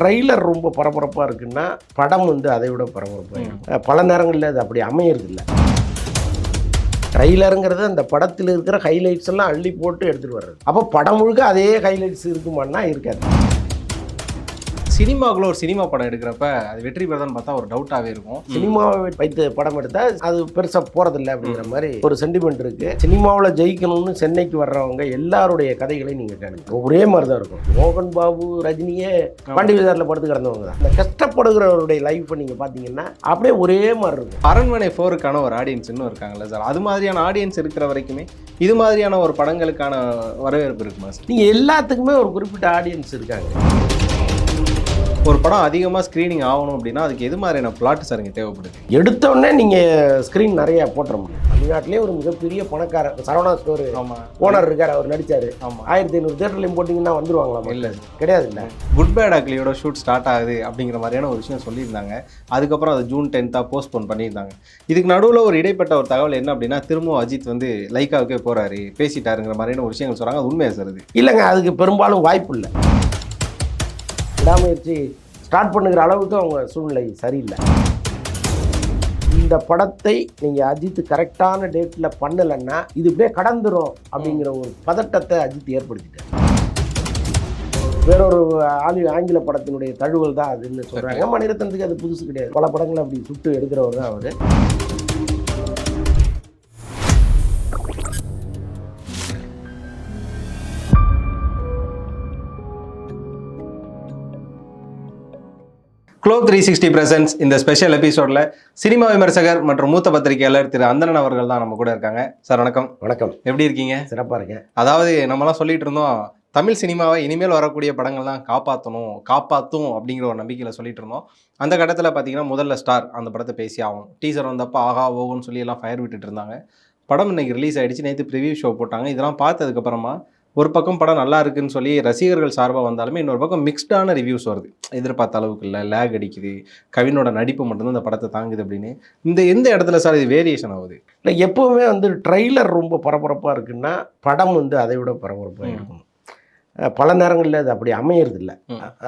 Trailer ரொம்ப பரபரப்பாக இருக்குன்னா படம் வந்து அதை விட பரபரப்பாக இருக்கும் பல நேரங்களில் அது அப்படி அமையறதில்ல. ட்ரெய்லருங்கிறது அந்த படத்தில் இருக்கிற ஹைலைட்ஸ் எல்லாம் அள்ளி போட்டு எடுத்துகிட்டு வர்றது. அப்போ படம் முழுக்க அதே ஹைலைட்ஸ் இருக்குமான்னா இருக்காது. சினிமாக்குள்ள ஒரு சினிமா படம் எடுக்கிறப்ப அது வெற்றி பெறதான்னு பார்த்தா ஒரு டவுட்டாகவே இருக்கும். சினிமாவை வைத்து படம் எடுத்தால் அது பெருசாக போகிறதில்ல அப்படிங்கிற மாதிரி ஒரு சென்டிமெண்ட் இருக்குது சினிமாவில் ஜெயிக்கணும்னு சென்னைக்கு வர்றவங்க எல்லாருடைய கதைகளையும் நீங்கள் கேளுங்க. ஒரே மாதிரி தான் இருக்கும். மோகன் பாபு ரஜினியே பாண்டி விசாரில் படுத்து கிடந்தவங்க. தான் இந்த கஷ்டப்படுகிறவருடைய லைஃப்பை நீங்கள் பார்த்தீங்கன்னா அப்படியே ஒரே மாதிரி இருக்கும். அரண்மனை ஃபோருக்கான ஒரு ஆடியன்ஸ் இன்னும் இருக்காங்கல்ல சார் அது மாதிரியான ஆடியன்ஸ் இருக்கிற வரைக்குமே இது மாதிரியான ஒரு படங்களுக்கான வரவேற்பு இருக்குமா சார் நீங்கள் எல்லாத்துக்குமே ஒரு குறிப்பிட்ட ஆடியன்ஸ் இருக்காங்க. ஒரு படம் அதிகமாக ஸ்க்ரீனிங் ஆகணும் அப்படின்னா அதுக்கு எது மாதிரியான பிளாட் சார் இங்கே தேவைப்படுது? எடுத்தோடனே நீங்கள் ஸ்க்ரீன் நிறைய போட்டுற முடியும். தமிழ்நாட்டிலே ஒரு மிகப்பெரிய பணக்காரர் சரவணா ஸ்டோர் ஓனர் இருக்கார் அவர் நடிச்சார். ஆமாம் ஆயிரத்தி ஐநூறு தேட்டர்லையும் போட்டிங்கன்னா வந்துருவாங்களா இல்லை கிடையாது இல்லை? குட் பேட் அக்லியோட ஷூட் ஸ்டார்ட் ஆகுது அப்படிங்கிற மாதிரியான ஒரு விஷயம் சொல்லியிருந்தாங்க. அதுக்கப்புறம் அது ஜூன் டென்த்தாக போஸ்ட்போன் பண்ணியிருந்தாங்க. இதுக்கு நடுவில் ஒரு இடைப்பட்ட ஒரு தகவல் என்ன அப்படின்னா திரும்பவும் அஜித் வந்து லைக்காவுக்கே போறாரு பேசிட்டாருங்கிற மாதிரியான ஒரு விஷயங்கள் சொல்றாங்க அது உண்மையா சார் இல்லைங்க அதுக்கு பெரும்பாலும் வாய்ப்பு இல்லை. விடாமுயற்சி ஸ்டார்ட் பண்ணுகிற அளவுக்கு அவங்க சூழ்நிலை சரியில்லை. இந்த படத்தை நீங்கள் அஜித் கரெக்டான டேட்டில் பண்ணலைன்னா இது இப்படியே கடந்துரும் அப்படிங்கிற ஒரு பதட்டத்தை அஜித் ஏற்படுத்திட்டார். வேறொரு ஆளி ஆங்கில படத்தினுடைய தழுவல் தான் அதுன்னு சொல்கிறாங்க மணிரத்னத்துக்கு அது புதுசு கிடையாது. பல படங்களை அப்படி சுட்டு எடுக்கிறவர் தான் அவர். க்ளோ த்ரீ சிக்ஸ்டி பிரசன்ஸ் இந்த ஸ்பெஷல் எபிசோட்ல சினிமா விமர்சகர் மற்றும் மூத்த பத்திரிகையாளர் திரு அந்தணன் அவர்கள் தான் நம்ம கூட இருக்காங்க. சார் வணக்கம். வணக்கம். எப்படி இருக்கீங்க? சிறப்பாக இருக்கேன். அதாவது நம்மலாம் சொல்லிட்டு இருந்தோம் தமிழ் சினிமாவை இனிமேல் வரக்கூடிய படங்கள் தான் காப்பாற்றணும் காப்பாற்றும் அப்படிங்கிற ஒரு நம்பிக்கையில் சொல்லிட்டு இருந்தோம். அந்த கட்டத்தில் பார்த்தீங்கன்னா முதல்ல ஸ்டார் அந்த படத்தை பேசி ஆகும் டீசர் வந்தப்போ ஆகா ஓகுன்னு சொல்லி எல்லாம் ஃபயர் விட்டுட்டு இருந்தாங்க. படம் இன்னைக்கு ரிலீஸ் ஆயிடுச்சு. நேற்று ப்ரிவியூ ஷோ போட்டாங்க. இதெல்லாம் பார்த்ததுக்கப்புறமா ஒரு பக்கம் படம் நல்லா இருக்குன்னு சொல்லி ரசிகர்கள் சார்பாக வந்தாலுமே இன்னொரு பக்கம் மிக்ஸ்டான ரிவ்யூஸ் வருது. எதிர்பார்த்த அளவுக்கு இல்லை லேக் அடிக்குது கவினோட நடிப்பு மட்டும்தான் இந்த படத்தை தாங்குது அப்படின்னு. இந்த எந்த இடத்துல சார் இது வேரியேஷன் ஆகுது? இல்லை எப்போவுமே வந்து ட்ரெய்லர் ரொம்ப பரபரப்பாக இருக்குன்னா படம் வந்து அதை விட பரபரப்பாக. இருக்கும். பல நேரங்களில் அது அப்படி அமையறதில்ல.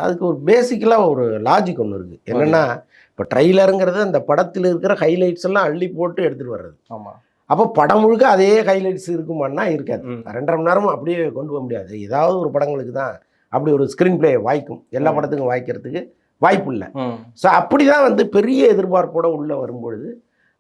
அதுக்கு ஒரு பேசிக்கலாக ஒரு லாஜிக் ஒன்று இருக்குது என்னென்னா இப்போ ட்ரெய்லருங்கிறது அந்த படத்தில் இருக்கிற ஹைலைட்ஸ் எல்லாம் அள்ளி போட்டு எடுத்துகிட்டு வர்றது. ஆமாம் அப்போ படம் முழுக்க அதே ஹைலைட்ஸ் இருக்குமான்னா இருக்காது. ரெண்டரை மணி நேரமும் அப்படியே கொண்டு போக முடியாது. ஏதாவது ஒரு படங்களுக்கு தான் அப்படி ஒரு ஸ்க்ரீன் பிளே வாய்க்கும். எல்லா. படத்துக்கும் வாய்க்கிறதுக்கு வாய்ப்பு இல்லை. ஸோ அப்படி தான் வந்து பெரிய எதிர்பார்ப்போட உள்ளே வரும்பொழுது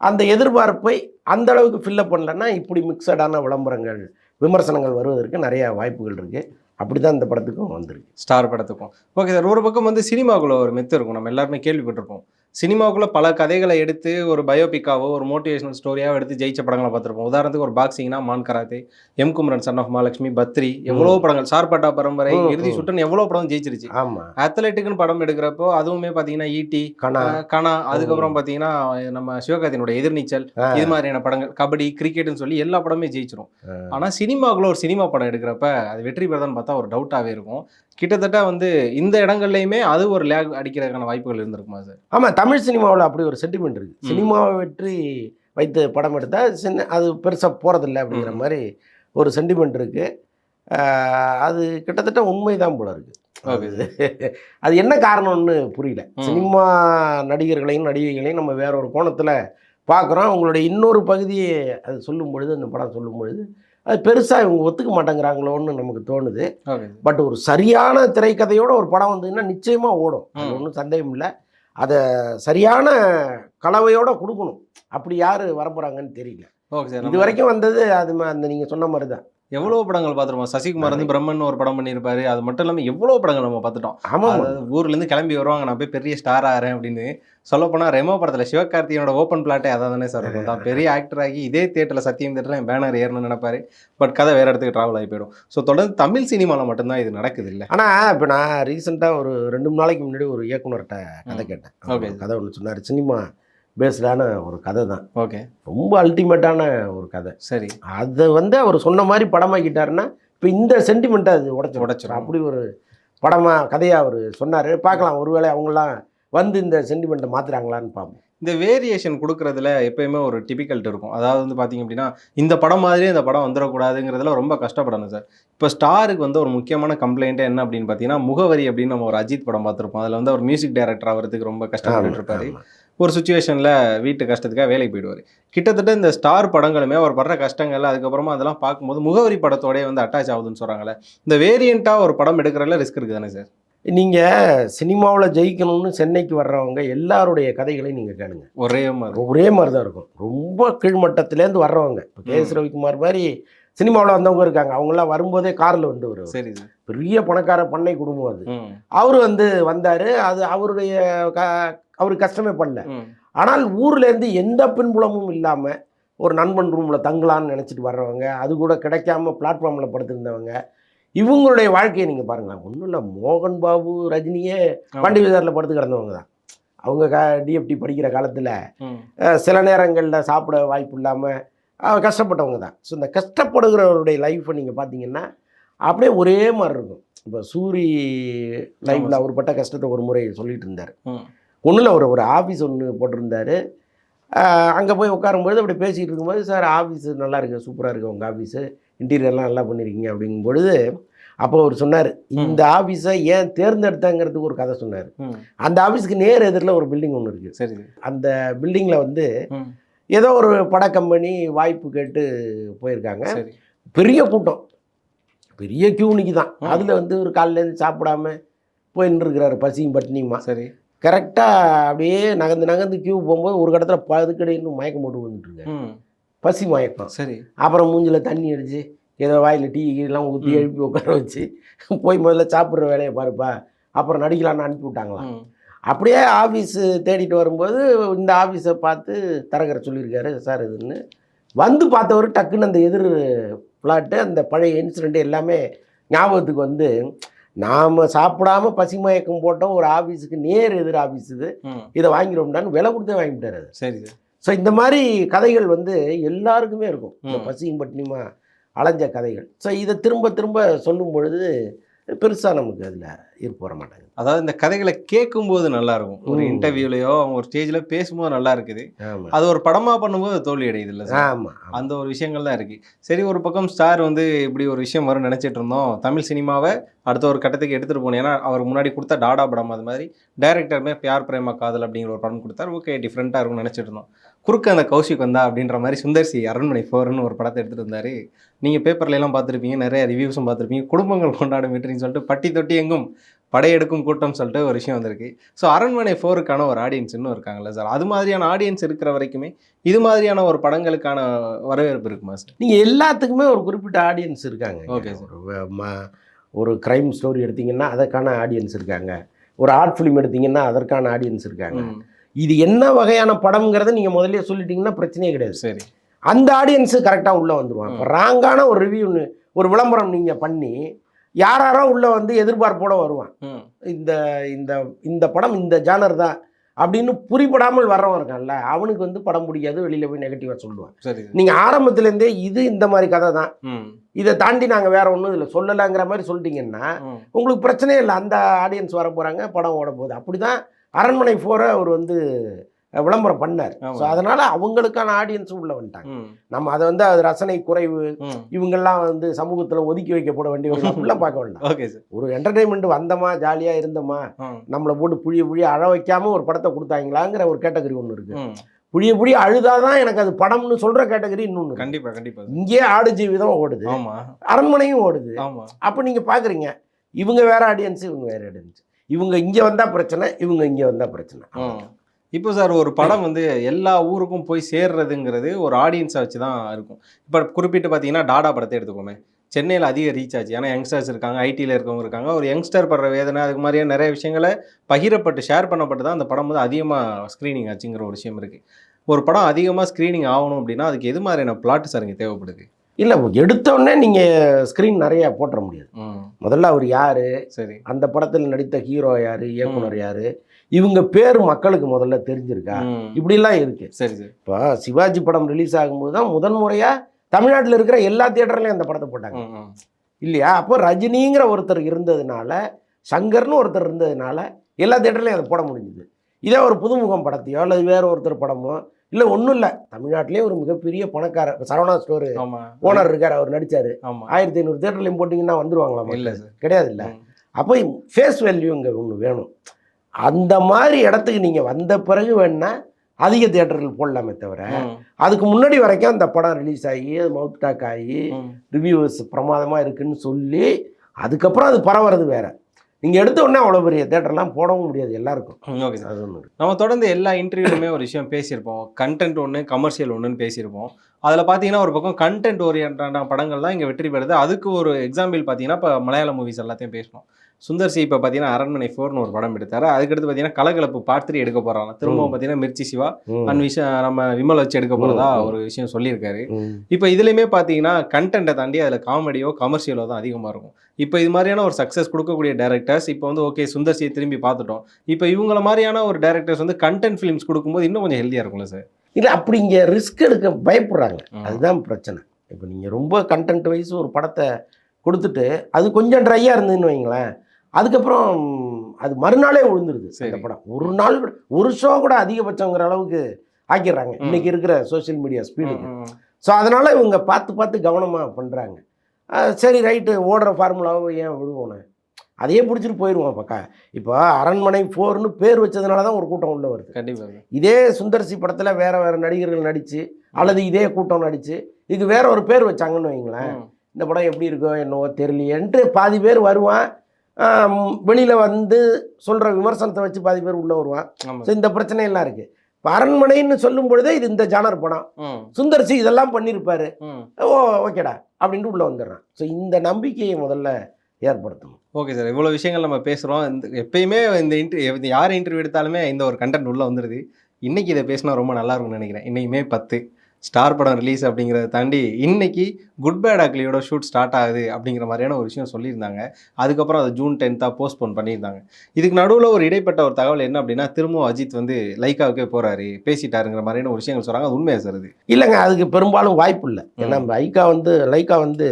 அந்த எதிர்பார்ப்பை அந்த அளவுக்கு ஃபில்லப் பண்ணலன்னா இப்படி மிக்சடான விளம்பரங்கள் விமர்சனங்கள் வருவதற்கு நிறைய வாய்ப்புகள் இருக்குது அப்படி தான் இந்த படத்துக்கும் வந்திருக்கு. ஸ்டார் படத்துக்கும். ஓகே சார் ஒரு பக்கம் வந்து சினிமாக்குள்ள ஒரு மெத்து இருக்கும். நம்ம எல்லாருமே கேள்விப்பட்டிருப்போம். சினிமாக்குள்ள பல கதைகளை எடுத்து ஒரு பயோபிக்காவோ ஒரு மோட்டிவேஷனல் ஸ்டோரியாவோ எடுத்து ஜெயிச்ச படங்களை பார்த்துருப்போம். உதாரணத்துக்கு ஒரு பாக்ஸிங்னா மான் karate M Kumaran son of Mahalakshmi Badri எவ்வளோ படங்கள் சார்பட்டா பரம்பரை இறுதி. சுட்டன் எவ்வளோ படம் ஜெயிச்சிருச்சு. ஆமாம் அத்லெட்டுக்குன்னு படம் எடுக்கிறப்போ அதுவுமே பார்த்தீங்கன்னா ஈட்டி கணா கணா அதுக்கப்புறம் பார்த்தீங்கன்னா நம்ம சிவகார்த்தியனோட எதிர்நீச்சல். இது மாதிரியான படங்கள் கபடி கிரிக்கெட்னு சொல்லி எல்லா படமே ஜெயிச்சிரும். ஆ. ஆனா சினிமாக்குள்ள ஒரு சினிமா படம் எடுக்கிறப்ப அது வெற்றி பெறதான்னு பார்த்தா ஒரு டவுட்டாவே இருக்கும். கிட்டத்தட்ட வந்து இந்த இடங்கள்லையுமே அது ஒரு லேக் அடிக்கிறதுக்கான வாய்ப்புகள் இருந்திருக்குமா சார்? ஆமாம் தமிழ் சினிமாவில் அப்படி ஒரு சென்டிமெண்ட் இருக்குது. சினிமாவை வெற்றி வைத்து படம் எடுத்தால் சின்ன அது பெருசாக போகிறதில்ல அப்படிங்கிற. மாதிரி ஒரு சென்டிமெண்ட் இருக்குது அது கிட்டத்தட்ட உண்மைதான் போல இருக்குது ஓகே அது அது என்ன காரணம்னு புரியல. சினிமா நடிகர்களையும் நடிகைகளையும் நம்ம வேற ஒரு கோணத்தில் பார்க்குறோம். அவங்களுடைய இன்னொரு பகுதியை அது சொல்லும் பொழுது அந்த படம் சொல்லும் பொழுது அது பெருசாக இவங்க ஒத்துக்க மாட்டேங்கிறாங்களோன்னு நமக்கு தோணுது. பட் ஒரு சரியான திரைக்கதையோட ஒரு படம் வந்ததுன்னா நிச்சயமாக ஓடும். அது. ஒன்றும் சந்தேகம் இல்லை. அதை சரியான கலவையோட கொடுக்கணும். அப்படி யார் வரப்போகிறாங்கன்னு தெரியல. இது வரைக்கும் வந்தது அது அந்த நீங்கள் சொன்ன மாதிரி தான் எவ்வளவு படங்கள் பார்த்துருப்போம். சசிகுமார் வந்து பிரம்மன் ஒரு படம் பண்ணியிருப்பாரு. அது மட்டும் இல்லாம எவ்வளவு படங்கள் நம்ம பார்த்துட்டோம். ஆமாம். அதாவது ஊர்ல இருந்து கிளம்பி வருவாங்க. நான் போய் பெரிய ஸ்டார் ஆறேன் அப்படின்னு சொல்ல போனா ரெமோ படத்துல சிவகார்த்தியனோட ஓப்பன் பிளாட்டே அதான் தானே சார் இருக்கும். தான் பெரிய ஆக்டர் ஆகி இதே தேட்டர்ல சத்தியம் தேட்டர்ல பேனர் ஏறணும்னு நினைப்பாரு. பட் கதை வேற இடத்துக்கு டிராவல் ஆகி போயிடும். ஸோ தொடர்ந்து தமிழ் சினிமால மட்டும்தான் இது நடக்குது இல்ல? ஆனால் இப்போ நான் ரீசெண்டாக ஒரு ரெண்டு மூணு நாளைக்கு முன்னாடி ஒரு இயக்குனர்கிட்ட கதை. கேட்டேன். அவர் கதை ஒன்று சொன்னார். சினிமா பேஸ்டான ஒரு கதை தான். ஓகே. ரொம்ப அல்டிமேட்டான ஒரு கதை. சரி. அதை வந்து அவர் சொன்ன மாதிரி படமாக்கிட்டாருன்னா இப்போ இந்த சென்டிமெண்ட்டை அது உடச்சி உடைச்சிரும். அப்படி ஒரு படமாக கதையாக அவர் சொன்னார். பார்க்கலாம் ஒருவேளை அவங்களாம் வந்து இந்த சென்டிமெண்ட்டை மாத்துறாங்களான்னு பார்ப்போம். இந்த வேரியேஷன் கொடுக்கறதுல எப்பயுமே ஒரு டிபிகல்ட் இருக்கும். அதாவது வந்து பார்த்தீங்க அப்படின்னா இந்த படம் மாதிரியே இந்த படம் வந்துடக்கூடாதுங்கிறதுல ரொம்ப கஷ்டப்படணும் சார். இப்போ ஸ்டாருக்கு வந்து ஒரு முக்கியமான கம்ப்ளைண்ட்டே என்ன அப்படின்னு பார்த்தீங்கன்னா முகவரி அப்படின்னு நம்ம ஒரு அஜித் படம் பார்த்துருப்போம். அதில் வந்து ஒரு மியூசிக் டைரக்டர் ஆகிறதுக்கு ரொம்ப கஷ்டப்பட்டு இருப்பாரு. ஒரு சுச்சுவேஷனில் வீட்டு கஷ்டத்துக்காக வேலைக்கு போயிடுவார். கிட்டத்தட்ட இந்த ஸ்டார் படங்களுமே அவர் படுற கஷ்டங்கள் அதுக்கப்புறமா அதெல்லாம் பார்க்கும்போது முகவரி படத்தோடய வந்து அட்டாச் ஆகுதுன்னு சொல்கிறாங்களே இந்த வேரியண்ட்டாக ஒரு படம் எடுக்கிறதுல ரிஸ்க் இருக்குது தானே சார் நீங்க சினிமாவில் ஜெயிக்கணும்னு சென்னைக்கு வர்றவங்க எல்லாருடைய கதைகளையும் நீங்க கேளுங்க. ஒரே மாதிரி. ஒரே மாதிரி தான் இருக்கும். ரொம்ப கீழ்மட்டத்திலேருந்து வர்றவங்க. இப்போ கே எஸ் ரவிக்குமார் மாதிரி சினிமாவில் வந்தவங்க இருக்காங்க. அவங்களாம் வரும்போதே காரில் வந்து வருவார் சரி பெரிய பணக்கார பண்ணை குடும்பம் அது. அவர் வந்து வந்தார். அது அவருடைய க அவருக்கு கஷ்டமே பண்ணல ஆனால் ஊர்லேருந்து எந்த பின்புலமும் இல்லாமல் ஒரு நண்பன் ரூமில் தங்கலான்னு நினச்சிட்டு வர்றவங்க அது கூட கிடைக்காம பிளாட்ஃபார்மில் படுத்திருந்தவங்க இவங்களுடைய வாழ்க்கையை நீங்கள் பாருங்களேன். ஒன்றும் இல்லை. மோகன் பாபு ரஜினியே. பாண்டி விசாரில் படுத்து கிடந்தவங்க தான். அவங்க க டிஎஃப்டி படிக்கிற காலத்தில் சில நேரங்களில் சாப்பிட வாய்ப்பு இல்லாமல் கஷ்டப்பட்டவங்க தான். ஸோ இந்த கஷ்டப்படுகிறவருடைய லைஃப்பை நீங்கள் பார்த்தீங்கன்னா அப்படியே ஒரே மாதிரி இருக்கும். இப்போ சூரி லைஃப்பில் அவர் பட்ட கஷ்டத்தை ஒரு முறை சொல்லிட்டு இருந்தார். ம் ஒன்றும் ஒரு ஒரு ஆஃபீஸ் ஒன்று போட்டிருந்தாரு. அங்கே போய் உட்காரும்பொழுது அப்படி பேசிகிட்டு இருக்கும்போது சார் ஆஃபீஸ் நல்லா இருக்கு சூப்பராக இருக்கு உங்கள் ஆஃபீஸு இன்டீரியர்லாம் நல்லா பண்ணியிருக்கீங்க அப்படிங்கும் பொழுது அப்போ அவர் சொன்னார் இந்த ஆஃபீஸை ஏன் தேர்ந்தெடுத்தாங்கிறதுக்கு ஒரு கதை சொன்னார். அந்த ஆஃபீஸ்க்கு நேர் எதிரில் ஒரு பில்டிங் ஒன்று இருக்குது சரி அந்த பில்டிங்கில் வந்து ஏதோ ஒரு பட கம்பெனி வாய்ப்பு கேட்டு போயிருக்காங்க. பெரிய கூட்டம். பெரிய கியூ தான். அதில் வந்து ஒரு காலையிலேருந்து சாப்பிடாம போயின்னு இருக்கிறாரு பசியும் பட்டினியுமா. சரி. கரெக்டாக அப்படியே நகர்ந்து நகர்ந்து கியூ போகும்போது ஒரு கடத்தில் பதுக்கடைன்னு மயக்கம் போட்டு வந்துட்டு இருக்காரு ம். பசி மயக்கம். சரி. அப்புறம் மூஞ்சில் தண்ணி அடிச்சு ஏதோ வாயில் டீ எல்லாம் ஊற்றி. எழுப்பி உட்கார வச்சு போய் முதல்ல சாப்பிட்ற வேலையை பாருப்பா. அப்புறம் நடிக்கலான்னு அனுப்பி விட்டாங்களாம் அப்படியே ஆஃபீஸு தேடிட்டு வரும்போது இந்த ஆஃபீஸை பார்த்து தரகரை சொல்லியிருக்காரு சார் இதுன்னு. வந்து பார்த்தவர் டக்குன்னு அந்த எதிர் ஃப்ளாட்டு அந்த பழைய இன்சிடெண்ட் எல்லாமே ஞாபகத்துக்கு வந்து நாம் சாப்பிடாம பசி மயக்கம் போட்டோம் ஒரு ஆஃபீஸுக்கு நேர் எதிர் ஆஃபீஸ் இது. இதை வாங்கிடுவோம்டான்னு விலை கொடுத்தே வாங்கிட்டாரு சரி ஸோ இந்த மாதிரி கதைகள் வந்து எல்லாருக்குமே இருக்கும். இந்த. பசியும் பட்டினியுமா அலைஞ்ச கதைகள். ஸோ இதை திரும்ப திரும்ப சொல்லும் பொழுது பெருசாக நமக்கு அதில் ஈர்ப்பு வர மாட்டாங்க அதாவது இந்த கதைகளை கேட்கும்போது நல்லா இருக்கும் ஒரு. இன்டர்வியூலயோ அவங்க ஒரு ஸ்டேஜ்ல பேசும்போது நல்லா இருக்குது அது ஒரு படமா பண்ணும்போது தோல்வி அடையுது இல்ல ஆமாம் அந்த ஒரு விஷயங்கள் தான் இருக்கு. சரி ஒரு பக்கம் ஸ்டார் வந்து இப்படி ஒரு விஷயம் வரும் நினைச்சிட்டு இருந்தோம். தமிழ் சினிமாவை அடுத்த ஒரு கட்டத்துக்கு எடுத்துட்டு போனோம். ஏன்னா அவர் முன்னாடி கொடுத்த டாடா படம் அது மாதிரி டைரக்டருமே பியார் பிரேமா காதல் அப்படிங்கிற ஒரு படம் கொடுத்தாரு. ஓகே டிஃப்ரெண்ட்டாக இருக்கும்னு நினைச்சிட்டு இருந்தோம். குறுக்க அந்த கௌஷிக் வந்தா அப்படின்ற மாதிரி சுந்தர்சி அரண்மனை ஃபோர்னு ஒரு படத்தை எடுத்துட்டு வந்தாரு. நீங்க பேப்பர்ல எல்லாம் பார்த்துருப்பீங்க. நிறைய ரிவ்யூஸும் பார்த்துருப்பீங்க. குடும்பங்கள் கொண்டாடும் வெற்றின்னு சொல்லிட்டு பட்டி தொட்டி எங்கும் படையெடுக்கும் கூட்டம் சொல்லிட்டு ஒரு விஷயம் வந்திருக்கு. ஸோ அரண்மனை ஃபோருக்கான ஒரு ஆடியன்ஸ் இன்னும் இருக்காங்கல்ல சார் அது மாதிரியான ஆடியன்ஸ் இருக்கிற வரைக்குமே இது மாதிரியான ஒரு படங்களுக்கான வரவேற்பு இருக்குமா சார் நீங்கள் எல்லாத்துக்குமே ஒரு குறிப்பிட்ட ஆடியன்ஸ் இருக்காங்க. Okay, sir. ஒரு க்ரைம் ஸ்டோரி எடுத்தீங்கன்னா அதற்கான ஆடியன்ஸ் இருக்காங்க. ஒரு ஆர்ட் ஃபிலிம் எடுத்தீங்கன்னா அதற்கான ஆடியன்ஸ் இருக்காங்க. இது என்ன வகையான படம்ங்கிறத நீங்கள் முதல்லயே சொல்லிட்டீங்கன்னா பிரச்சனையே கிடையாது. சரி. அந்த ஆடியன்ஸு கரெக்டாக உள்ளே வந்துருவாங்க இப்போ ராங்கான ஒரு ரிவ்யூ ஒரு விளம்பரம் நீங்கள் பண்ணி யார் யாரோ உள்ளே வந்து எதிர்பார்ப்போட வருவான். இந்த இந்த இந்த படம் இந்த ஜானர் தான் அப்படின்னு புரிபடாமல் வர்றவன் இருக்கான்ல அவனுக்கு வந்து படம் பிடிக்காது வெளியில் போய் நெகட்டிவாக சொல்லுவான். சரி. நீங்கள் ஆரம்பத்துலேருந்தே இது இந்த மாதிரி கதை தான். இதை தாண்டி நாங்கள் வேற ஒன்றும் இதில் சொல்லலைங்கிற மாதிரி சொல்லிட்டீங்கன்னா உங்களுக்கு பிரச்சனையே இல்லை அந்த ஆடியன்ஸ் வர போகிறாங்க படம் ஓட போகுது அப்படி தான் அரண்மனை ஃபோரை அவர் வந்து விளம்பரம் பண்ணார். ஸோ அதனால் அவங்களுக்கான ஆடியன்ஸும் உள்ளே வந்துட்டாங்க. நம்ம அதை வந்து அது ரசனை குறைவு இவங்கெல்லாம் வந்து சமூகத்தில் ஒதுக்கி வைக்கப்பட வேண்டியவங்க அப்படிலாம் பார்க்க வேண்டாம். Okay sir. ஒரு என்டர்டைன்மெண்ட் வந்தோமா ஜாலியாக இருந்தோமா நம்மளை போட்டு புழிய புழிய அழ வைக்காம ஒரு படத்தை கொடுத்தாங்களாங்கிற ஒரு கேட்டகரி ஒன்று இருக்கு. புழிய புழிய அழுதாதான் எனக்கு அது படம்னு சொல்ற கேட்டகரி இன்னொன்று. கண்டிப்பா கண்டிப்பா. இங்கே ஆடு ஜீவிதம் ஓடுது. அரண்மனையும் ஓடுது. அப்போ நீங்க பாக்குறீங்க இவங்க வேற ஆடியன்ஸ் இவங்க வேற ஆடியன்ஸ் இவங்க இங்க வந்தா பிரச்சனை இவங்க இங்க வந்தா பிரச்சனை. இப்போ சார் ஒரு படம் வந்து எல்லா ஊருக்கும் போய் சேர்றதுங்கிறது ஒரு ஆடியன்ஸை வச்சு தான் இருக்கும். இப்போ குறிப்பிட்டு பார்த்தீங்கன்னா டாடா படத்தை எடுத்துக்கோமே. சென்னையில் அதிக ரீச் ஆச்சு. ஏன்னா யங்ஸ்டர்ஸ் இருக்காங்க ஐடியில் இருக்கவங்க இருக்காங்க. ஒரு யங்ஸ்டர் படுற வேதனை அதுக்கு மாதிரியான நிறைய விஷயங்களை பகிரப்பட்டு ஷேர் பண்ணப்பட்டு தான் அந்த படம் வந்து அதிகமாக ஸ்க்ரீனிங் ஆச்சுங்கிற ஒரு விஷயம் இருக்குது ஒரு படம் அதிகமாக ஸ்க்ரீனிங் ஆகணும் அப்படின்னா அதுக்கு எது மாதிரியான பிளாட் சார் இங்கே தேவைப்படுது? இல்ல எடுத்த உடனே நீங்க ஸ்கிரீன் நிறைய போட்டுற முடியாது. முதல்ல அவர் யாரு? சரி. அந்த படத்தில் நடித்த ஹீரோ யாரு? இயக்குனர் யாரு? இவங்க பேர் மக்களுக்கு முதல்ல தெரிஞ்சிருக்கா. இப்படிலாம் இருக்கு. சரி சார். இப்போ சிவாஜி படம் ரிலீஸ் ஆகும்போது தான் முதன் முறையா தமிழ்நாட்டில் இருக்கிற எல்லா தியேட்டர்லையும் அந்த படத்தை போட்டாங்க. இல்லையா? அப்போ ரஜினிங்கிற ஒருத்தர் இருந்ததுனால சங்கர்னு ஒருத்தர் இருந்ததுனால எல்லா தியேட்டர்லையும் அதை போட முடிஞ்சுது. இதே ஒரு புதுமுகம் படத்தையோ அல்லது வேற ஒருத்தர் படமோ இல்லை ஒன்றும் இல்லை. தமிழ்நாட்டிலே ஒரு மிகப்பெரிய பணக்காரர் சரவணா ஸ்டோர் ஓனர் இருக்கார் அவர் நடிச்சாரு. ஆமா. ஆயிரத்தி ஐநூறு தேட்டர்லையும் போட்டிங்கன்னா வந்துருவாங்களா இல்ல கிடையாது இல்லை. அப்போ ஃபேஸ் வேல்யூ இங்கே ஒன்று வேணும். அந்த மாதிரி இடத்துக்கு நீங்கள் வந்த பிறகு வேணா அதிக தேட்டர்கள் போடலாமே தவிர அதுக்கு முன்னாடி வரைக்கும் அந்த படம் ரிலீஸ் ஆகி அது மவுத் டாக் ஆகி ரிவ்யூவர்ஸ் பிரமாதமாக இருக்குன்னு சொல்லி அதுக்கப்புறம் அது பரவுறது வேற. நீங்கள் எடுத்த உடனே அவ்வளோ பெரிய தேட்டர்லாம் போடவும் முடியாது எல்லாருக்கும். ஓகே சார் அது ஒன்று நம்ம தொடர்ந்து எல்லா இன்டர்வியூலுமே ஒரு விஷயம் பேசியிருப்போம். கண்டென்ட் ஒன்று கமர்ஷியல் ஒன்றுன்னு பேசியிருப்போம். அதில் பார்த்தீங்கன்னா ஒரு பக்கம் கண்டென்ட் ஓரியன்டான படங்கள் தான் இங்கே வெற்றி பெறுது. அதுக்கு ஒரு எக்ஸாம்பிள் பார்த்தீங்கன்னா இப்போ மலையாள மூவிஸ் எல்லாத்தையும் பேசணும். சுந்தர் சி இப்போ பார்த்தீங்கன்னா அரண்மனை ஃபோர்னு ஒரு படம் எடுத்தாரு. அதுக்கடுத்து பார்த்தீங்கன்னா கலகலப்பு பார்ட் த்ரீ எடுக்க போகிறாங்க திரும்பவும் பார்த்தீங்கன்னா மிர்ச்சி சிவா அண்ட் விஷயம் நம்ம விமல் வச்சு எடுக்க போகிறதா. ஒரு விஷயம் சொல்லியிருக்காரு. இப்போ இதுலையுமே பார்த்தீங்கன்னா கண்டென்ட்டை தாண்டி அதில் காமெடியோ கமர்ஷியலோ தான் அதிகமாக இருக்கும். இப்போ இது மாதிரியான ஒரு சக்ஸஸ் கொடுக்கக்கூடிய டேரக்டர்ஸ் இப்போ வந்து ஓகே சுந்தர் சியை திரும்பி பார்த்துட்டோம் இப்போ இவங்கள மாதிரியான ஒரு டேரக்டர்ஸ் வந்து கண்டென்ட் ஃபிலிம்ஸ் கொடுக்கும்போது இன்னும் கொஞ்சம் ஹெல்த்தியாக இருக்கும்ல சார் இல்லை அப்படி இங்கே ரிஸ்க் எடுக்க பயப்படுறாங்க. அதுதான் பிரச்சனை. இப்போ நீங்கள் ரொம்ப கண்டென்ட் வைஸ் ஒரு படத்தை கொடுத்துட்டு அது கொஞ்சம் ட்ரையாக இருந்ததுன்னு வைங்களேன். அதுக்கப்புறம் அது மறுநாளே விழுந்துருது அந்த. படம். ஒரு நாள் கூட ஒரு ஷோ கூட அதிகபட்சங்கிற அளவுக்கு ஆக்கிடுறாங்க. இன்னைக்கு இருக்கிற சோஷியல் மீடியா ஸ்பீடுக்கு ஸோ அதனால் இவங்க பார்த்து பார்த்து கவனமாக பண்ணுறாங்க சரி ரைட்டு ஓடுற ஃபார்முலாவை ஏன் விடுவோன்னு? அதையே பிடிச்சிட்டு போயிடுவோம் பக்கா. இப்போ அரண்மனை ஃபோர்னு பேர் வச்சதுனால தான் ஒரு கூட்டம் உள்ள வருது. கண்டிப்பாக இதே சுந்தர்சி படத்தில் வேற வேற நடிகர்கள் நடித்து அல்லது இதே கூட்டம் நடித்து இதுக்கு வேற ஒரு பேர் வச்சாங்கன்னு வைங்களேன். இந்த படம் எப்படி இருக்கோ என்னவோ தெரியலையேன்ட்டு பாதி பேர் வருவான். வெளியில் வந்து சொல்கிற விமர்சனத்தை வச்சு பாதி பேர் உள்ளே வருவான். ஸோ இந்த பிரச்சனையெல்லாம் இருக்குது இப்போ அரண்மனைன்னு சொல்லும் பொழுதே இது இந்த ஜானர் படம். சுந்தர்சி இதெல்லாம் பண்ணியிருப்பாரு ஓ ஓகேடா அப்படின்ட்டு உள்ளே வந்துடுறான். ஸோ இந்த நம்பிக்கையை முதல்ல ஏற்படுத்தணும். ஓகே சார் இவ்வளோ விஷயங்கள் நம்ம பேசுகிறோம் இந்த எப்பயுமே இந்த இன்டர் யார் இன்டர்வியூ எடுத்தாலுமே இந்த ஒரு கண்டென்ட் உள்ளே வந்துடுது இன்னைக்கு இதை பேசினா ரொம்ப நல்லா இருக்கும்னு நினைக்கிறேன். இன்னைக்கு மே பத்து. ஸ்டார் படம் ரிலீஸ் அப்படிங்கிறத தாண்டி இன்னைக்கு குட் பேட் அக்லியோட ஷூட் ஸ்டார்ட் ஆகுது அப்படிங்கிற மாதிரியான ஒரு விஷயம் சொல்லியிருந்தாங்க. அதுக்கப்புறம் அதை ஜூன் டென்த்தாக போஸ்ட்போன் பண்ணியிருந்தாங்க. இதுக்கு நடுவில் ஒரு இடைப்பட்ட ஒரு தகவல் என்ன அப்படின்னா திரும்பவும் அஜித் வந்து லைக்காவுக்கே போகிறாரு பேசிட்டாருங்கிற மாதிரியான ஒரு விஷயங்கள் சொல்கிறாங்க அது உண்மையா சார் இது? இல்லைங்க அதுக்கு பெரும்பாலும் வாய்ப்பு இல்லை. ஏன்னா ஐக்கா வந்து லைக்கா வந்து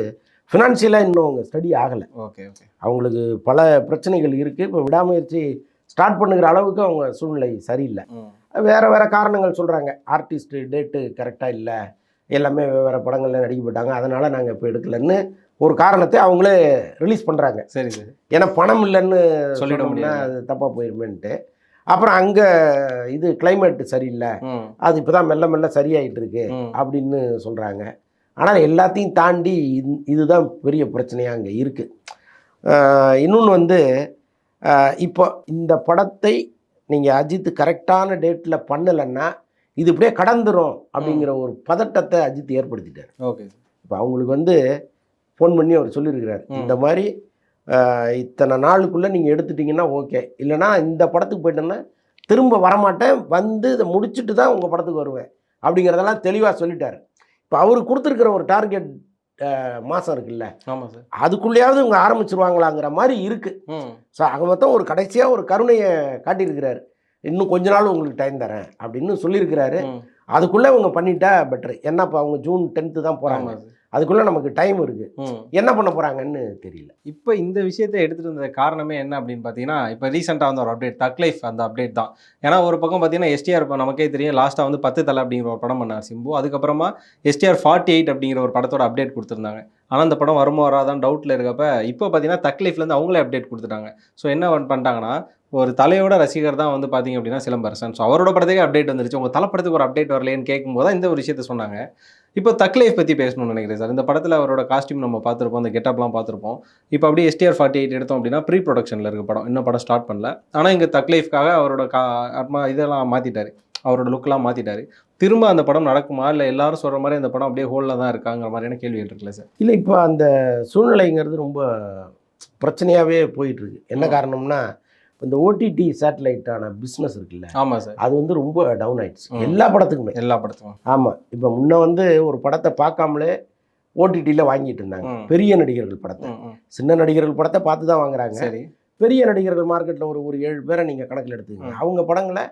ஃபினான்ஷியலாக இன்னும் அவங்க ஸ்டடி ஆகலை. Okay okay. அவங்களுக்கு பல பிரச்சனைகள் இருக்குது இப்போ விடாமுயற்சி ஸ்டார்ட் பண்ணுகிற அளவுக்கு அவங்க சூழ்நிலை சரியில்லை. வேறு வேறு காரணங்கள் சொல்கிறாங்க ஆர்டிஸ்ட்டு டேட்டு கரெக்டாக இல்லை. எல்லாமே வேறு படங்களில் நடிக்கப்பட்டாங்க. அதனால் நாங்கள் இப்போ எடுக்கலன்னு ஒரு காரணத்தை அவங்களே ரிலீஸ் பண்ணுறாங்க சரி சார். ஏன்னா பணம் இல்லைன்னு சொல்லிட சொல்லிட முடியாது. அது தப்பாக போயிருமேன்ட்டு. அப்புறம் அங்கே இது climate சரியில்லை. அது இப்போ தான் மெல்ல மெல்ல சரியாயிட்டு இருக்கு அப்படின்னு சொல்கிறாங்க ஆனால் எல்லாத்தையும் தாண்டி இது- இதுதான் பெரிய பிரச்சனையாக அங்கே இருக்குது இன்னொன்று வந்து இப்போ இந்த படத்தை நீங்கள் அஜித் கரெக்டான டேட்டில் பண்ணலைன்னா இது இப்படியே கடந்துரும் அப்படிங்கிற ஒரு பதட்டத்தை அஜித் ஏற்படுத்திட்டார். ஓகே இப்போ அவங்களுக்கு வந்து ஃபோன் பண்ணி அவர் சொல்லியிருக்கிறார். இந்த மாதிரி இத்தனை நாளுக்குள்ளே நீங்கள் எடுத்துட்டீங்கன்னா ஓகே. இல்லைனா இந்த படத்துக்கு போயிட்டேன்னா திரும்ப வரமாட்டேன் வந்து இதை முடிச்சுட்டு தான் உங்கள் படத்துக்கு வருவேன் அப்படிங்கிறதெல்லாம் தெளிவாக சொல்லிட்டார். இப்போ அவர் கொடுத்துருக்கிற ஒரு டார்கெட் மாதம் இருக்குல்ல. ஆமாம் சார். அதுக்குள்ளேயாவது இவங்க ஆரம்பிச்சிருவாங்களாங்கிற மாதிரி இருக்குது ஸோ ஆக மொத்தம் ஒரு கடைசியாக ஒரு கருணையை காட்டியிருக்கிறாரு. இன்னும் கொஞ்ச நாள் உங்களுக்கு டைம் தரேன் அப்படின்னு சொல்லியிருக்கிறாரு. அதுக்குள்ளே அவங்க பண்ணிட்டா பெட்டர். ஏன்னா இப்போ அவங்க ஜூன் டென்த்து தான் போகிறாங்க அதுக்குள்ளே நமக்கு டைம் இருக்குது என்ன பண்ண போகிறாங்கன்னு தெரியல. இப்போ இந்த விஷயத்தை எடுத்துட்டு வந்த காரணமே என்ன அப்படின்னு பார்த்தீங்கன்னா இப்போ ரீசெண்டாக வந்து ஒரு அப்டேட் தக் லைஃப் அந்த அப்டேட் தான். ஏன்னா ஒரு பக்கம் பார்த்தீங்கன்னா எஸ்டிஆர் இப்போ நமக்கே தெரியும் லாஸ்ட்டாக வந்து பத்து தலை அப்படிங்கிற ஒரு படம் பண்ணார் சிம்பு. அதுக்கப்புறமா எஸ்டிஆர் ஃபார்ட்டி எயிட் அப்படிங்கிற ஒரு படத்தோட அப்டேட் கொடுத்துருந்தாங்க. ஆனால் அந்த படம் வருமா வராதான் டவுட்டில் இருக்கப்ப இப்போ பார்த்தீங்கன்னா தக் லைஃப்லேருந்து அவங்களே அப்டேட் கொடுத்துட்டாங்க. ஸோ என்ன வந்து பண்ணிட்டாங்கன்னா ஒரு தலையோட ரசிகர் தான் வந்து பார்த்தீங்க அப்படின்னா சிலம்பரசன். ஸோ அவரோட படத்துக்கே அப்டேட் வந்துருச்சு. உங்கள் தலைப்படத்துக்கு ஒரு அப்டேட் வரலையேன்னு கேட்கும்போது தான் இந்த ஒரு விஷயத்த சொன்னாங்க. இப்போ தக் லைஃப் பற்றி பேசணும்னு நினைக்கிறேன் சார். இந்த படத்தில் அவரோட காஸ்டியூம் நம்ம பார்த்துருப்போம். அந்த கெட்டப்லாம் பார்த்துருப்போம். இப்போ அப்படியே எஸ்டிஆர் ஃபார்ட்டி எயிட் எடுத்தோம் அப்படின்னா ப்ரீ ப்ரொடக்ஷனில் இருக்க படம். இன்னும் படம் ஸ்டார்ட் பண்ணல. ஆனால் இங்கே தக் லைஃப்காக அவரோட கா இதெல்லாம் மாற்றிட்டார் அவரோட லுக்கெலாம் மாற்றிட்டார் திரும்ப அந்த படம் நடக்குமா? இல்லை எல்லாரும் சொல்கிற மாதிரி அந்த படம் அப்படியே ஹோலில் தான் இருக்காங்கிற மாதிரியான கேள்விகள் இருக்குல்ல சார். இல்லை இப்போ அந்த சூழ்நிலைங்கிறது ரொம்ப பிரச்சனையாகவே போயிட்டுருக்கு. என்ன. காரணம்னா இந்த ஓடிடி சேட்டலைட்டான பிஸ்னஸ் இருக்குல்ல ஆமாம் சார். அது வந்து ரொம்ப டவுன் ஆயிடுச்சு. எல்லா படத்துக்குமே. எல்லா படத்துக்கும். ஆமாம் இப்போ முன்ன வந்து ஒரு படத்தை பார்க்காமலே ஓடிடியில் வாங்கிட்டு இருந்தாங்க. பெரிய நடிகர்கள் படத்தை. சின்ன நடிகர்கள் படத்தை பார்த்து தான் வாங்குறாங்க. சரி. பெரிய நடிகர்கள் மார்க்கெட்டில் ஒரு ஒரு ஏழு பேரை நீங்கள் கணக்கில் எடுத்துக்கங்க. அவங்க படங்களை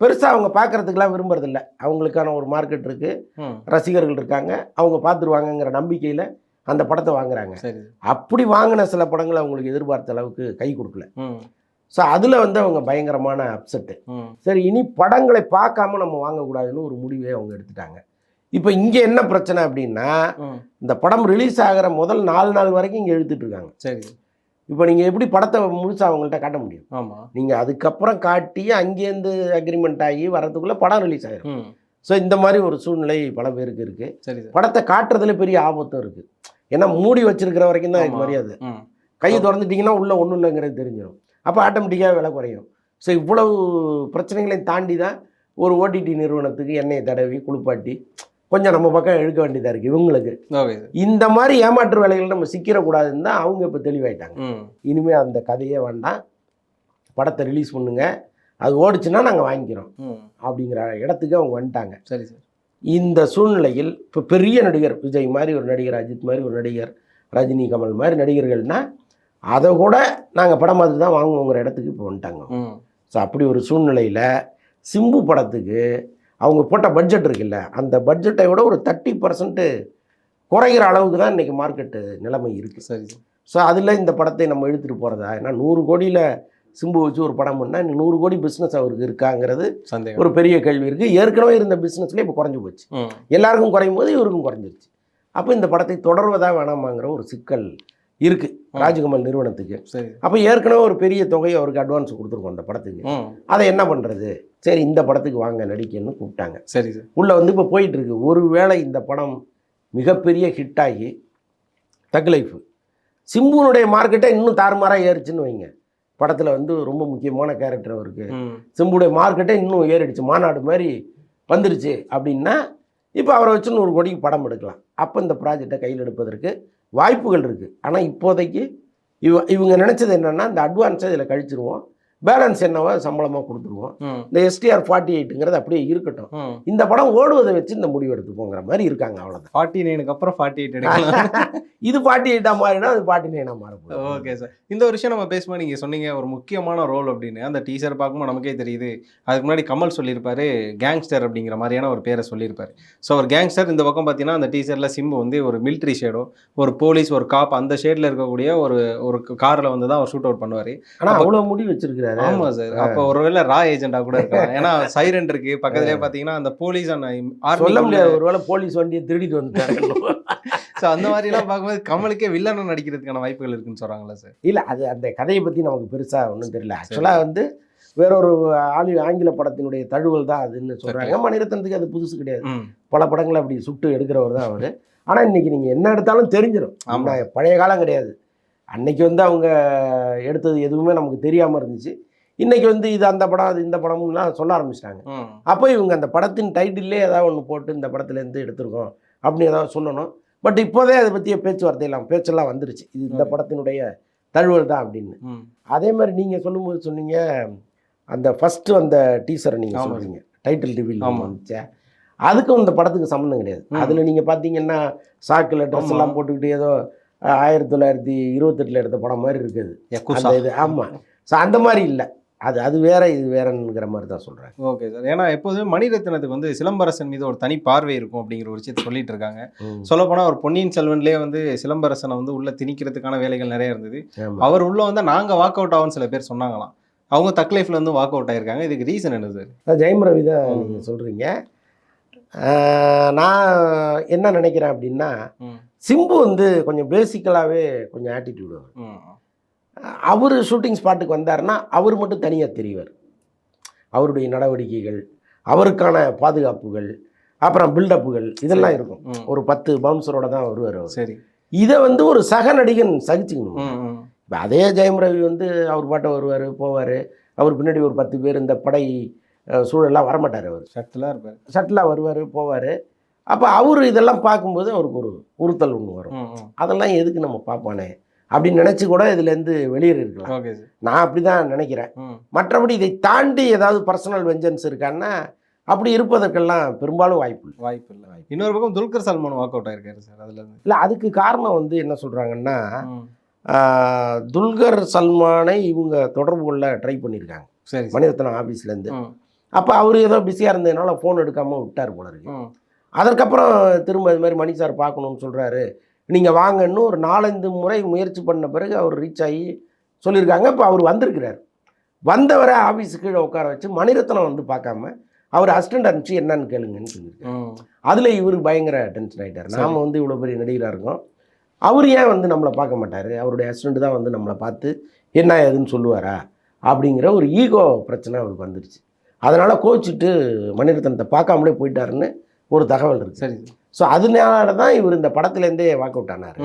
பெருசாக அவங்க பார்க்கறதுக்கெல்லாம் விரும்புறதில்ல. அவங்களுக்கான ஒரு மார்க்கெட் இருக்குது ம். ரசிகர்கள் இருக்காங்க. அவங்க பார்த்துருவாங்கங்கிற நம்பிக்கையில் அந்த படத்தை வாங்குறாங்க. அப்படி வாங்கின சில படங்கள் அவங்களுக்கு எதிர்பார்த்த அளவுக்கு கை கொடுக்கல. ஸோ அதில் வந்து அவங்க பயங்கரமான அப்செட்டு சரி இனி படங்களை பார்க்காம நம்ம வாங்கக்கூடாதுன்னு ஒரு முடிவே அவங்க எடுத்துட்டாங்க. இப்போ இங்கே என்ன பிரச்சனை அப்படின்னா இந்த படம் ரிலீஸ் ஆகிற முதல் நாலு நாள் வரைக்கும் இங்கே எழுத்துட்டு இருக்காங்க. சரி. இப்போ நீங்கள் எப்படி படத்தை முழுசாக அவங்கள்ட்ட காட்ட முடியும்? ஆமா. நீங்கள் அதுக்கப்புறம் காட்டி அங்கேருந்து அக்ரிமெண்ட் ஆகி வரதுக்குள்ளே படம் ரிலீஸ் ஆகிடும் ஸோ இந்த மாதிரி ஒரு சூழ்நிலை பல பேருக்கு இருக்குது சரி படத்தை காட்டுறதுல பெரிய ஆபத்தும் இருக்குது ஏன்னா மூடி வச்சிருக்கிற வரைக்கும் தான் இது. மரியாதை. கை திறந்துட்டிங்கன்னா உள்ளே ஒன்றும் இல்லைங்கிறது தெரிஞ்சிடும் அப்போ ஆட்டோமேட்டிக்காக விலை குறையும். ஸோ இவ்வளவு பிரச்சனைகளையும் தாண்டி தான் ஒரு ஓடிடி நிறுவனத்துக்கு எண்ணெயை தடவி குளிப்பாட்டி கொஞ்சம் நம்ம பக்கம் இழுக்க வேண்டியதாக இருக்குது இவங்களுக்கு. இந்த மாதிரி ஏமாற்று வேலைகள் நம்ம சிக்கிடக்கூடாதுன்னு தான் அவங்க இப்போ தெளிவாயிட்டாங்க. இனிமேல் அந்த கதையே வேண்டாம். படத்தை ரிலீஸ் பண்ணுங்க. அது ஓடிச்சுன்னா நாங்கள் வாங்கிக்கிறோம். அப்படிங்கிற இடத்துக்கு அவங்க வந்துட்டாங்க. சரி சார். இந்த சூழ்நிலையில் இப்போ பெரிய நடிகர் விஜய் மாதிரி ஒரு நடிகர் அஜித் மாதிரி ஒரு நடிகர் ரஜினி கமல் மாதிரி நடிகர்கள்னா அதை கூட நாங்கள் படம் பார்த்து தான் வாங்குவோங்கிற இடத்துக்கு இப்போ வந்துட்டாங்க. ஸோ அப்படி ஒரு சூழ்நிலையில் சிம்பு படத்துக்கு அவங்க போட்ட பட்ஜெட் இருக்குல்ல அந்த பட்ஜெட்டை விட ஒரு தேர்ட்டி பர்சன்ட்டு குறைகிற அளவுக்கு தான் இன்றைக்கி மார்க்கெட்டு நிலைமை இருக்குது சரி ஸோ அதில் இந்த படத்தை நம்ம எடுத்துகிட்டு போகிறதா ஏன்னா நூறு கோடியில் சிம்பு வச்சு ஒரு படம் பண்ணால் நூறு கோடி பிஸ்னஸ் அவருக்கு இருக்காங்கிறது சந்தேகம். ஒரு பெரிய கேள்வி இருக்குது ஏற்கனவே இருந்த பிஸ்னஸ்லேயே இப்போ குறைஞ்சி போச்சு. எல்லாருக்கும் குறையும் போது இவருக்கும் குறைஞ்சிருச்சு. அப்போ இந்த படத்தை தொடர்வதா வேணாமாங்கிற ஒரு சிக்கல் இருக்குது ராஜ்கமல் நிறுவனத்துக்கு. சரி. அப்போ ஏற்கனவே ஒரு பெரிய தொகையை அவருக்கு அட்வான்ஸ் கொடுத்துருக்கோம் அந்த படத்துக்கு. அதை என்ன பண்ணுறது சரி இந்த படத்துக்கு வாங்க நடிக்கன்னு கூப்பிட்டாங்க. சரி சார். உள்ளே வந்து இப்போ போயிட்டு இருக்கு ஒருவேளை இந்த படம் மிகப்பெரிய ஹிட் ஆகி தக் லைஃப். சிம்புனுடைய மார்க்கெட்டை இன்னும் தாறுமாறாக ஏறிச்சுன்னு வைங்க. படத்தில் வந்து ரொம்ப முக்கியமான கேரக்டர் அவருக்கு. சிம்புடைய மார்க்கெட்டே இன்னும் ஏறிடுச்சு. மாநாடு மாதிரி வந்துருச்சு அப்படின்னா இப்போ அவரை வச்சு நூறு கோடிக்கு படம் எடுக்கலாம். அப்போ இந்த ப்ராஜெக்டை கையில் எடுப்பதற்கு வாய்ப்புகள் இருக்குது ஆனால் இப்போதைக்கு இவ இவங்க நினச்சது என்னென்னா இந்த அட்வான்ஸை இதில் கழிச்சிருவோம். பேலன்ஸ் என்னவோ சம்பளமாக கொடுத்துருவோம். இந்த எஸ்டிஆர் ஃபார்ட்டி எயிட்டுங்கிறது அப்படியே இருக்கட்டும். இந்த படம் ஓடுவதை வச்சு இந்த முடிவு எடுத்துப்போங்கிற மாதிரி இருக்காங்க அவ்வளோதான் ஃபார்ட்டி நைனுக்கு அப்புறம் ஃபார்ட்டி எயிட் இது ஃபார்ட்டி எயிட்டாக மாறினா அது ஃபார்ட்டி நைனாக மாறப்போகுது ஓகே சார். இந்த ஒரு விஷயம் நம்ம பேசும்போது நீங்கள் சொன்னீங்க ஒரு முக்கியமான ரோல் அப்படின்னு. அந்த டீசர் பார்க்கும்போது நமக்கே தெரியுது. அதுக்கு முன்னாடி கமல் சொல்லியிருப்பாரு கேங்ஸ்டர் அப்படிங்கிற மாதிரியான ஒரு பேரை சொல்லியிருப்பாரு. ஸோ ஒரு கேங்ஸ்டர் இந்த பக்கம் பார்த்தீங்கன்னா அந்த டீசரில் சிம்பு வந்து ஒரு மிலிட்ரி ஷேடோ ஒரு போலீஸ் ஒரு காப் அந்த ஷேடில் இருக்கக்கூடிய ஒரு ஒரு காரில் வந்து தான் அவர் ஷூட் அவுட் பண்ணுவார் ஆனால் அவ்வளோ முடி வச்சிருக்கிறாரு. ஆமாம் சார். அப்போ ஒருவேளை ரா ஏஜென்ட்டாக கூட இருக்கலாம். ஏன்னா சைரன் இருக்கு. பக்கத்துலேயே பார்த்தீங்கன்னா அந்த போலீஸ் சொல்ல முடியாது. ஒருவேளை போலீஸ் வண்டியை திருடிட்டு வந்துட்டாரு. ஸோ அந்த மாதிரிலாம் பார்க்கும்போது கமலுக்கே வில்லனை நடிக்கிறதுக்கான வாய்ப்புகள் இருக்குன்னு சொல்கிறாங்களா சார். இல்லை அது அந்த கதையை பற்றி நமக்கு பெருசாக ஒன்றும் தெரியல. ஆக்சுவலாக வந்து வேறொரு ஆளி ஆங்கில படத்தினுடைய தழுவல் தான் அதுன்னு சொல்கிறாங்க மணிரத்னத்துக்கு அது புதுசு கிடையாது. பல படங்களை அப்படி சுட்டு எடுக்கிறவர் தான் அவர். ஆனால் இன்னைக்கு நீங்கள் என்ன எடுத்தாலும் தெரிஞ்சிடும் ஆமா. பழைய காலம் கிடையாது. அன்னைக்கு வந்து அவங்க எடுத்தது எதுவுமே நமக்கு தெரியாமல் இருந்துச்சு இன்னைக்கு வந்து இது அந்த படம் அது இந்த படம்லாம் சொல்ல ஆரம்பிச்சிட்டாங்க அப்போ இவங்க அந்த படத்தின் டைட்டிலே ஏதாவது ஒன்று போட்டு இந்த படத்துலேருந்து எடுத்திருக்கோம் அப்படின்னு ஏதாவது சொல்லணும் பட் இப்போதே அதை பற்றிய பேச்சுவார்த்தையெல்லாம் பேச்செல்லாம் வந்துருச்சு இது இந்த. படத்தினுடைய தழுவல் தான் அப்படின்னு அதே மாதிரி நீங்கள் சொல்லும்போது சொன்னீங்க அந்த ஃபஸ்ட்டு அந்த டீசரை நீங்கள் ஆமா. சொல்றீங்க டைட்டில் ரிவீல். வந்துச்சே அதுக்கும் இந்த படத்துக்கு சம்மந்தம் கிடையாது. அதில் நீங்கள் பார்த்தீங்கன்னா சாக்கில் ட்ரெஸ். எல்லாம் போட்டுக்கிட்டு ஏதோ ஆயிரத்தி தொள்ளாயிரத்தி இருபத்தெட்டில் எடுத்த படம் மாதிரி இருக்குது. அந்த இது ஆமாம் ஸோ அந்த மாதிரி இல்லை. அது அது வேற இது வேறங்கிற மாதிரி தான் சொல்கிறேன் ஓகே சார். ஏன்னா எப்போதுமே மணிரத்னத்துக்கு வந்து சிலம்பரசன் மீது ஒரு தனி பார்வை இருக்கும் அப்படிங்கிற ஒரு விஷயத்தை சொல்லிட்டு இருக்காங்க. சொல்லப்போனால் ஒரு பொன்னியின் செல்வன்லேயே வந்து சிலம்பரசனை வந்து உள்ள திணிக்கிறதுக்கான வேலைகள் நிறைய இருந்தது. அவர் உள்ள வந்து நாங்க வாக் அவுட் ஆகும்னு சில பேர் சொன்னாங்களாம். அவங்க தக் லைஃப்ல இருந்து வாக் அவுட் ஆயிருக்காங்க. இதுக்கு ரீசன் என்ன சார்? ஜெயம் ரவி தான். நீங்கள் சொல்கிறீங்க நான் என்ன நினைக்கிறேன் அப்படின்னா சிம்பு வந்து கொஞ்சம் பேசிக்கலாகவே கொஞ்சம் ஆட்டிடியூடு அவர். ஷூட்டிங் ஸ்பாட்டுக்கு வந்தாருன்னா அவர் மட்டும் தனியாக தெரிவார். அவருடைய நடவடிக்கைகள் அவருக்கான பாதுகாப்புகள் அப்புறம் பில்டப்புகள் இதெல்லாம் இருக்கும். ஒரு பத்து பவுன்சரோட தான் வருவார் சரி. இதை வந்து ஒரு சக நடிகன் சகிச்சுக்கணும். இப்போ அதே ஜெயம் ரவி வந்து அவர் பாட்டை வருவார் போவார். அவர் பின்னாடி ஒரு பத்து பேர் இந்த படை சூழல்லாம் வரமாட்டார் அவர். சட்டிலாக இருப்பார். ஷட்டிலாக வருவார் போவார். அப்போ அவர் இதெல்லாம் பார்க்கும்போது அவருக்கு ஒரு உறுத்தல் ஒன்று வரும். அதெல்லாம் எதுக்கு நம்ம பார்ப்பானே? அப்படின்னு நினச்சி கூட இதுலேருந்து வெளியேறி இருக்கலாம். நான் அப்படி தான் நினைக்கிறேன் மற்றபடி இதை தாண்டி ஏதாவது பர்சனல் வெஞ்சன்ஸ் இருக்கான்னா அப்படி இருப்பதற்கெல்லாம் பெரும்பாலும் வாய்ப்பு இல்லை. வாய்ப்பு இல்லை. இன்னொரு பக்கம் துல்கர் சல்மான் வாக் அவுட் ஆயிருக்காரு சார் அதுல இல்லை அதுக்கு காரணம் வந்து என்ன சொல்கிறாங்கன்னா. துல்கர் சல்மானை இவங்க தொடர்பு கொள்ள ட்ரை பண்ணியிருக்காங்க. சரி மணிரத்னம் ஆஃபீஸ்லேருந்து அப்போ அவர் ஏதோ பிஸியாக இருந்ததுனால ஃபோன் எடுக்காமல் விட்டார் போல இருக்கு. அதற்கப்புறம் திரும்ப இது மாதிரி மணி சார் பார்க்கணும்னு சொல்கிறாரு நீங்கள் வாங்கன்னு ஒரு நாலஞ்சு முறை முயற்சி பண்ண பிறகு அவர் ரீச் ஆகி சொல்லியிருக்காங்க. இப்போ அவர் வந்திருக்கிறார். வந்தவரை ஆஃபீஸுக்கு கீழே உட்கார வச்சு மணிரத்னம் வந்து பார்க்காம அவர் அசிஸ்டன்ட் அனுப்பிச்சு என்னன்னு கேளுங்கன்னு சொல்லியிருக்காரு. அதில் இவர் பயங்கர டென்ஷன் ஆகிட்டார். நாம வந்து இவ்வளோ பெரிய நடிகராக இருக்கோம். அவர் ஏன் வந்து நம்மளை பார்க்க மாட்டார்? அவருடைய அசிஸ்டண்ட் தான் வந்து நம்மளை பார்த்து என்ன ஏதுன்னு சொல்லுவாரா? அப்படிங்கிற ஒரு ஈகோ பிரச்சனை அவருக்கு வந்துருச்சு. அதனால் கோச்சிட்டு மணிரத்னத்தை பார்க்காமலே போயிட்டாருன்னு ஒரு தகவல் இருக்குது சரி. ஸோ அதனால தான் இவர் இந்த படத்துலேருந்தே வாக் அவுட் ஆனார்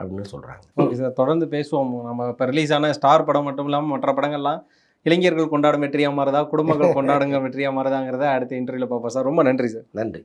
அப்படின்னு சொல்கிறாங்க ஓகே சார் தொடர்ந்து பேசுவோம். நம்ம இப்போ ரிலீஸ் ஆன ஸ்டார் படம் மட்டும் இல்லாமல் மற்ற படங்கள்லாம் இளைஞர்கள் கொண்டாடும் வெற்றியாக மாறுதா குடும்பங்கள் கொண்டாடுங்க வெற்றியாக மாறுதாங்கிறத அடுத்த இன்டர்வியூல பார்ப்போம். சார் ரொம்ப நன்றி சார். நன்றி.